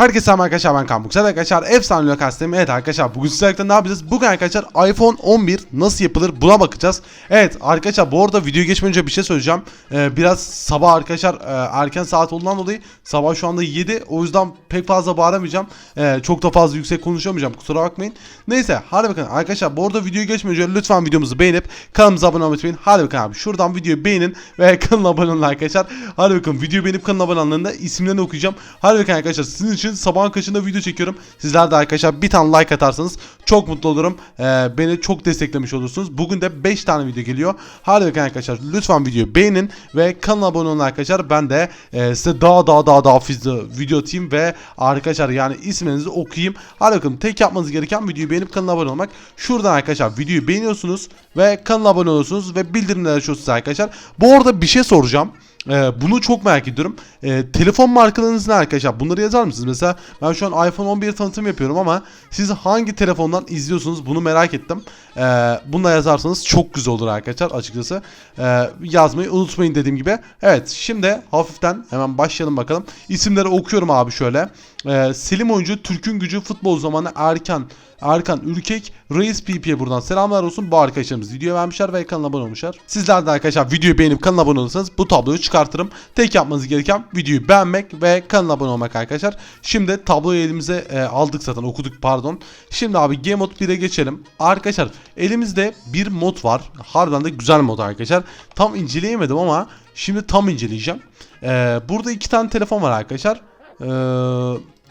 Herkese selam arkadaşlar ben Kaan Buksel arkadaşlar efsane lokastem evet arkadaşlar bugün sizlerle ne yapacağız? Bugün arkadaşlar iPhone 11 nasıl yapılır buna bakacağız. Evet arkadaşlar bu arada video geçmeden önce bir şey söyleyeceğim. Ee, biraz sabah arkadaşlar e, erken saat olduğundan dolayı sabah şu anda 7 o yüzden pek fazla bağıramayacağım. Ee, çok da fazla yüksek konuşamayacağım kusura bakmayın. Neyse hadi bakın arkadaşlar bu arada videoyu geçmeden önce lütfen videomuzu beğenip kanalımıza abone olmayı unutmayın. Hadi bakın abi şuradan videoyu beğenin ve kanala abone olun arkadaşlar. Hadi bakın videoyu beğenip kanala abone olanların isimlerini okuyacağım. Hadi bakın arkadaşlar sizin için sabahın kaçında video çekiyorum. Sizler de arkadaşlar bir tane like atarsanız çok mutlu olurum. Ee, beni çok desteklemiş olursunuz. Bugün de 5 tane video geliyor. Bakın arkadaşlar lütfen videoyu beğenin ve kanala abone olun arkadaşlar. Ben de e, size daha daha daha daha fazla video atayım ve arkadaşlar yani isminizi okuyayım. Hadi bakın tek yapmanız gereken videoyu beğenip kanala abone olmak. Şuradan arkadaşlar videoyu beğeniyorsunuz ve kanala abone oluyorsunuz ve bildirimleri açıyorsunuz arkadaşlar. Bu arada bir şey soracağım. Ee, bunu çok merak ediyorum. Ee, telefon markalarınız ne arkadaşlar? Bunları yazar mısınız? Mesela ben şu an iPhone 11 tanıtım yapıyorum ama siz hangi telefondan izliyorsunuz? Bunu merak ettim. Ee, bunu da yazarsanız çok güzel olur arkadaşlar açıkçası. Ee, yazmayı unutmayın dediğim gibi. Evet şimdi hafiften hemen başlayalım bakalım. İsimleri okuyorum abi şöyle. Ee, Selim Oyuncu, Türk'ün Gücü, Futbol Zamanı, Erkan, Erkan Ürkek, Reis PP'ye buradan selamlar olsun. Bu arkadaşlarımız video vermişler ve kanala abone olmuşlar. Sizler de arkadaşlar videoyu beğenip kanala abone olursanız bu tabloyu çıkartırım. Tek yapmanız gereken videoyu beğenmek ve kanala abone olmak arkadaşlar. Şimdi tabloyu elimize e, aldık zaten okuduk pardon. Şimdi abi Game Mode 1'e geçelim. Arkadaşlar elimizde bir mod var. Harbiden de güzel mod arkadaşlar. Tam inceleyemedim ama şimdi tam inceleyeceğim. Ee, burada iki tane telefon var arkadaşlar. Ee,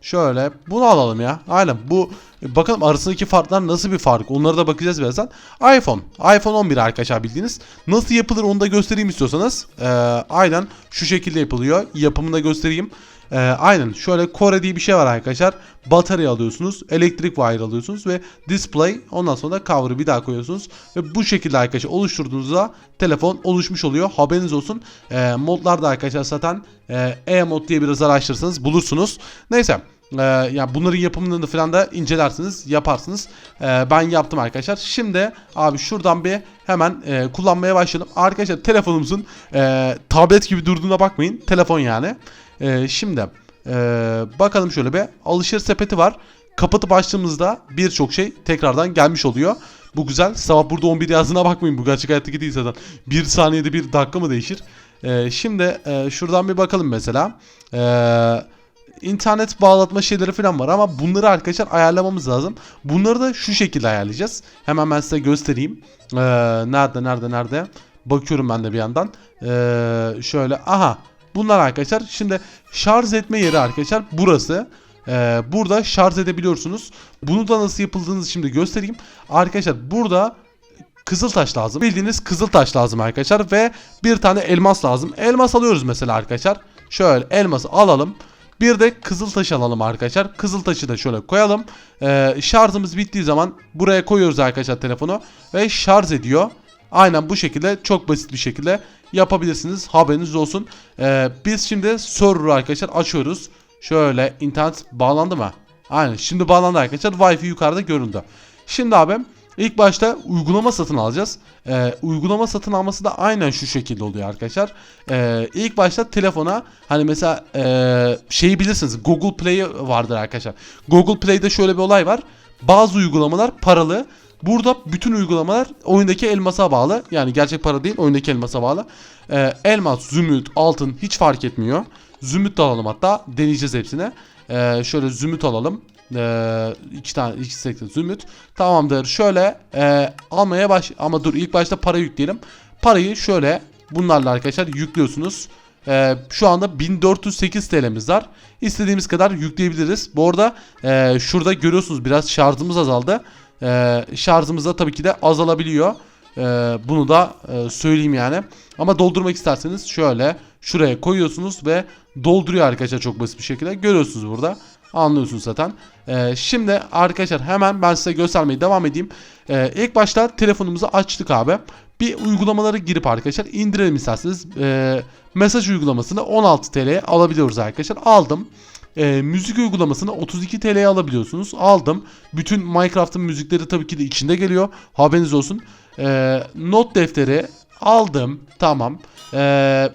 şöyle bunu alalım ya. Aynen bu bakalım arasındaki farklar nasıl bir fark. Onlara da bakacağız birazdan. iPhone. iPhone 11 arkadaşlar bildiğiniz. Nasıl yapılır onu da göstereyim istiyorsanız. Ee, aynen şu şekilde yapılıyor. Yapımını da göstereyim. Ee, aynen şöyle Kore diye bir şey var arkadaşlar. Batarya alıyorsunuz, elektrik wire alıyorsunuz ve display ondan sonra da cover'ı bir daha koyuyorsunuz ve bu şekilde arkadaşlar oluşturduğunuzda telefon oluşmuş oluyor. Haberiniz olsun. Ee, modlarda arkadaşlar zaten e, e-mod diye biraz araştırırsanız bulursunuz. Neyse. Ee, yani bunların yapımını falan da incelersiniz, yaparsınız. Ee, ben yaptım arkadaşlar. Şimdi abi şuradan bir hemen e, kullanmaya başladım. Arkadaşlar telefonumuzun e, tablet gibi durduğuna bakmayın. Telefon yani. E, şimdi e, bakalım şöyle bir alışveriş sepeti var. Kapatıp açtığımızda birçok şey tekrardan gelmiş oluyor. Bu güzel. Sabah burada 11 yazdığına bakmayın. Bu gerçek hayattaki değil zaten. Bir saniyede bir dakika mı değişir? E, şimdi e, şuradan bir bakalım mesela. Eee internet bağlatma şeyleri falan var ama bunları arkadaşlar ayarlamamız lazım. Bunları da şu şekilde ayarlayacağız. Hemen ben size göstereyim. Ee, nerede nerede nerede? Bakıyorum ben de bir yandan. Ee, şöyle aha bunlar arkadaşlar. Şimdi şarj etme yeri arkadaşlar burası. Ee, burada şarj edebiliyorsunuz. Bunu da nasıl yapıldığını şimdi göstereyim. Arkadaşlar burada kızıl taş lazım. Bildiğiniz kızıl taş lazım arkadaşlar ve bir tane elmas lazım. Elmas alıyoruz mesela arkadaşlar. Şöyle elması alalım. Bir de kızıl taş alalım arkadaşlar. Kızıl taşı da şöyle koyalım. Ee, şarjımız bittiği zaman buraya koyuyoruz arkadaşlar telefonu ve şarj ediyor. Aynen bu şekilde çok basit bir şekilde yapabilirsiniz. Haberiniz olsun. Ee, biz şimdi server'ı arkadaşlar açıyoruz. Şöyle internet bağlandı mı? Aynen şimdi bağlandı arkadaşlar. Wi-Fi yukarıda göründü. Şimdi abi ilk başta uygulama satın alacağız. Ee, uygulama satın alması da aynen şu şekilde oluyor arkadaşlar. Ee, ilk başta telefona hani mesela e, şeyi bilirsiniz Google Play vardır arkadaşlar. Google Play'de şöyle bir olay var. Bazı uygulamalar paralı. Burada bütün uygulamalar oyundaki elmasa bağlı. Yani gerçek para değil oyundaki elmasa bağlı. Ee, elmas, zümrüt, altın hiç fark etmiyor. Zümrüt de alalım hatta. Deneyeceğiz hepsine. Ee, şöyle zümrüt alalım. Ee, iki tane iki sekte zümrüt. Tamamdır. Şöyle e, almaya baş ama dur ilk başta para yükleyelim. Parayı şöyle bunlarla arkadaşlar yüklüyorsunuz. Ee, şu anda 1408 TL'miz var. İstediğimiz kadar yükleyebiliriz. Bu arada e, şurada görüyorsunuz biraz şarjımız azaldı. E, şarjımız da tabii ki de azalabiliyor. E, bunu da e, söyleyeyim yani. Ama doldurmak isterseniz şöyle şuraya koyuyorsunuz ve dolduruyor arkadaşlar çok basit bir şekilde. Görüyorsunuz burada. Anlıyorsunuz zaten. Ee, şimdi arkadaşlar hemen ben size göstermeye devam edeyim. Ee, ilk başta telefonumuzu açtık abi. Bir uygulamaları girip arkadaşlar indirelim isterseniz. Ee, mesaj uygulamasını 16 TL'ye alabiliyoruz arkadaşlar. Aldım. Ee, müzik uygulamasını 32 TL'ye alabiliyorsunuz. Aldım. Bütün Minecraft'ın müzikleri tabii ki de içinde geliyor. Haberiniz olsun. Ee, not defteri aldım. Tamam. Ee,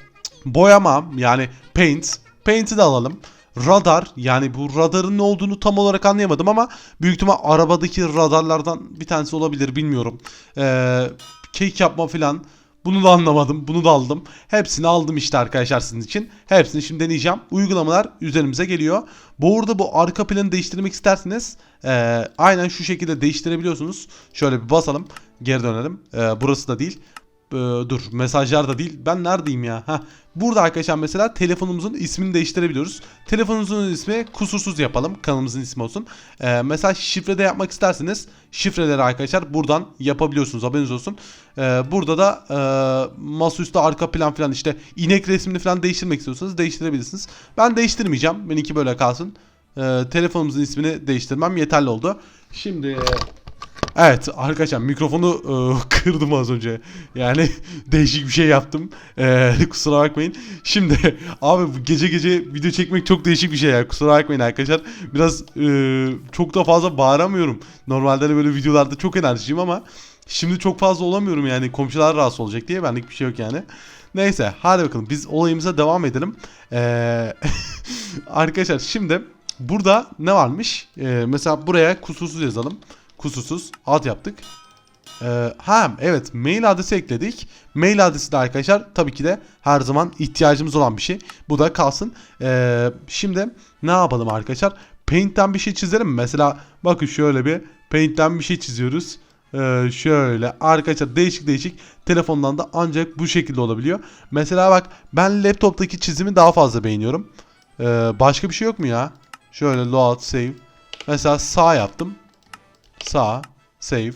boyama yani paint. Paint'i de alalım. Radar yani bu radarın ne olduğunu tam olarak anlayamadım ama büyük ihtimal arabadaki radarlardan bir tanesi olabilir bilmiyorum. Ee, kek yapma filan bunu da anlamadım. Bunu da aldım. Hepsini aldım işte arkadaşlar sizin için. Hepsini şimdi deneyeceğim. Uygulamalar üzerimize geliyor. Bu arada bu arka planı değiştirmek isterseniz e, aynen şu şekilde değiştirebiliyorsunuz. Şöyle bir basalım. Geri dönelim. E, burası da değil. E, dur mesajlar da değil. Ben neredeyim ya? Heh. Burada arkadaşlar mesela telefonumuzun ismini değiştirebiliyoruz. Telefonumuzun ismi kusursuz yapalım. Kanalımızın ismi olsun. E, mesela şifrede yapmak isterseniz şifreleri arkadaşlar buradan yapabiliyorsunuz. Haberiniz olsun. E, burada da e, masaüstü arka plan falan işte inek resmini falan değiştirmek istiyorsanız değiştirebilirsiniz. Ben değiştirmeyeceğim. Benimki böyle kalsın. E, telefonumuzun ismini değiştirmem yeterli oldu. Şimdi Evet arkadaşlar mikrofonu e, kırdım az önce. Yani değişik bir şey yaptım. E, kusura bakmayın. Şimdi abi gece gece video çekmek çok değişik bir şey ya. Kusura bakmayın arkadaşlar. Biraz e, çok da fazla bağıramıyorum. Normalde de böyle videolarda çok enerjiyim ama şimdi çok fazla olamıyorum yani. Komşular rahatsız olacak diye benlik bir şey yok yani. Neyse hadi bakalım biz olayımıza devam edelim. Ee, arkadaşlar şimdi burada ne varmış? Ee, mesela buraya kusursuz yazalım. Kusursuz ad yaptık. Ee, ha evet mail adresi ekledik. Mail adresi de arkadaşlar tabii ki de her zaman ihtiyacımız olan bir şey. Bu da kalsın. Ee, şimdi ne yapalım arkadaşlar? Paint'ten bir şey çizelim? Mesela bakın şöyle bir Paint'ten bir şey çiziyoruz. Ee, şöyle arkadaşlar değişik değişik telefondan da ancak bu şekilde olabiliyor. Mesela bak ben laptoptaki çizimi daha fazla beğeniyorum. Ee, başka bir şey yok mu ya? Şöyle load save. Mesela sağ yaptım. Sağ save.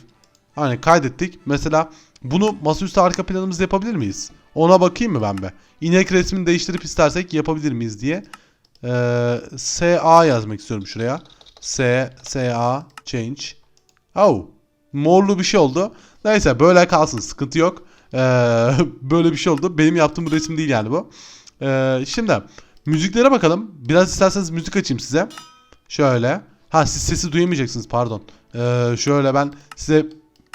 Hani kaydettik. Mesela bunu masaüstü arka planımızda yapabilir miyiz? Ona bakayım mı ben be? İnek resmini değiştirip istersek yapabilir miyiz diye. Ee, SA yazmak istiyorum şuraya. S, SA, change. Oh. Morlu bir şey oldu. Neyse böyle kalsın sıkıntı yok. Ee, böyle bir şey oldu. Benim yaptığım bir resim değil yani bu. Ee, şimdi müziklere bakalım. Biraz isterseniz müzik açayım size. Şöyle. Ha siz sesi duyamayacaksınız pardon. Ee, şöyle ben size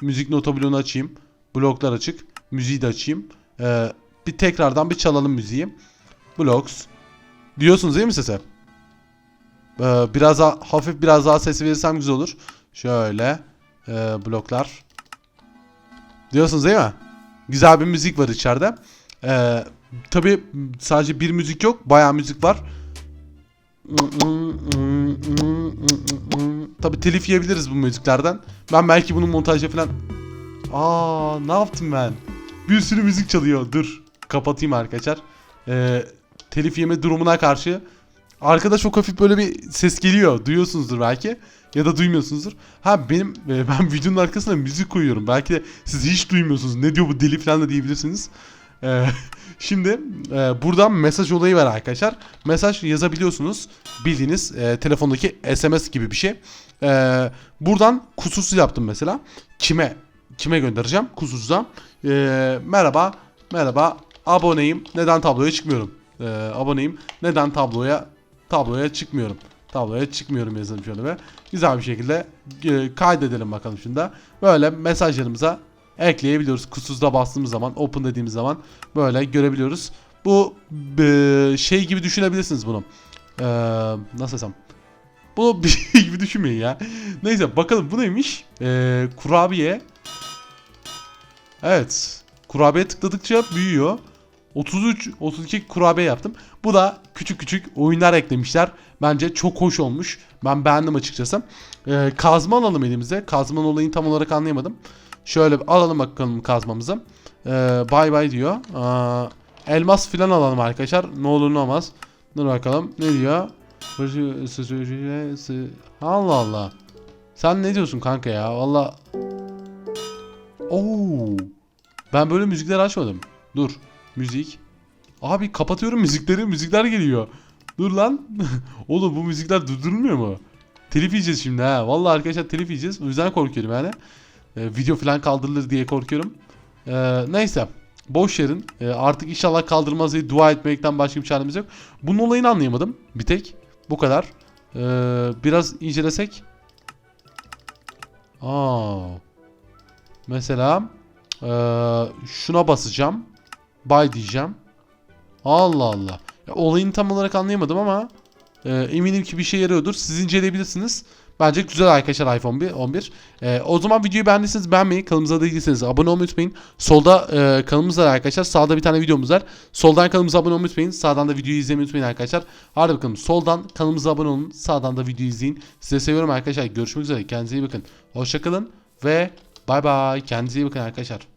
müzik nota bloğunu açayım. Bloklar açık. Müziği de açayım. Ee, bir tekrardan bir çalalım müziği. Blocks. Diyorsunuz değil mi sese? Ee, biraz daha hafif biraz daha sesi verirsem güzel olur. Şöyle e, bloklar. Diyorsunuz değil mi? Güzel bir müzik var içeride. Ee, Tabi sadece bir müzik yok. Bayağı müzik var. Tabi telif yiyebiliriz bu müziklerden. Ben belki bunun montajı falan... Aa ne yaptım ben? Bir sürü müzik çalıyor. Dur. Kapatayım arkadaşlar. Ee, telif yeme durumuna karşı Arkada çok hafif böyle bir ses geliyor. Duyuyorsunuzdur belki. Ya da duymuyorsunuzdur. Ha benim e, ben videonun arkasına müzik koyuyorum. Belki de siz hiç duymuyorsunuz. Ne diyor bu deli falan da diyebilirsiniz. Ee, şimdi e, buradan mesaj olayı var arkadaşlar. Mesaj yazabiliyorsunuz. Bildiğiniz e, telefondaki SMS gibi bir şey. E, buradan kusursuz yaptım mesela. Kime kime göndereceğim? Kusursuz'a. E, merhaba, merhaba. Aboneyim. Neden tabloya çıkmıyorum? E, aboneyim. Neden tabloya tabloya çıkmıyorum? Tabloya çıkmıyorum yazalım şöyle ve güzel bir şekilde e, kaydedelim bakalım şimdi. Böyle mesajlarımıza ekleyebiliyoruz. Kusursuzda bastığımız zaman, open dediğimiz zaman böyle görebiliyoruz. Bu e, şey gibi düşünebilirsiniz bunu. E, nasıl desem? Bunu bir şey gibi düşünmeyin ya. Neyse bakalım bu neymiş? E, kurabiye. Evet. Kurabiye tıkladıkça büyüyor. 33 32 kurabiye yaptım. Bu da küçük küçük oyunlar eklemişler. Bence çok hoş olmuş. Ben beğendim açıkçası. Ee, kazma alalım elimize. Kazmanın olayını tam olarak anlayamadım. Şöyle alalım bakalım kazmamızı. Ee, bay bay diyor. Aa, elmas filan alalım arkadaşlar. Ne olur ne olmaz. Dur bakalım. Ne diyor? Allah Allah. Sen ne diyorsun kanka ya? Valla. Oo. Ben böyle müzikler açmadım. Dur. Müzik. Abi kapatıyorum müzikleri. Müzikler geliyor. Dur lan. Oğlum bu müzikler durdurulmuyor mu? Telif yiyeceğiz şimdi ha. Vallahi arkadaşlar telif yiyeceğiz. O yüzden korkuyorum yani. Ee, video falan kaldırılır diye korkuyorum. Ee, neyse. Boş yerin. Ee, artık inşallah kaldırmaz diye dua etmekten başka bir çaremiz yok. Bunun olayını anlayamadım. Bir tek. Bu kadar. Ee, biraz incelesek. Aa. Mesela ee, şuna basacağım. Buy diyeceğim. Allah Allah. Ya, olayını tam olarak anlayamadım ama Ee, eminim ki bir şey yarıyordur. Siz inceleyebilirsiniz. Bence güzel arkadaşlar iPhone 11. 11. Ee, o zaman videoyu beğendiyseniz beğenmeyi, kanalımıza da değilseniz abone olmayı unutmayın. Solda e, kanalımız var arkadaşlar. Sağda bir tane videomuz var. Soldan kanalımıza abone olmayı unutmayın. Sağdan da videoyu izlemeyi unutmayın arkadaşlar. Hadi bakalım soldan kanalımıza abone olun. Sağdan da videoyu izleyin. Size seviyorum arkadaşlar. Görüşmek üzere. Kendinize iyi bakın. Hoşçakalın ve bay bay. Kendinize iyi bakın arkadaşlar.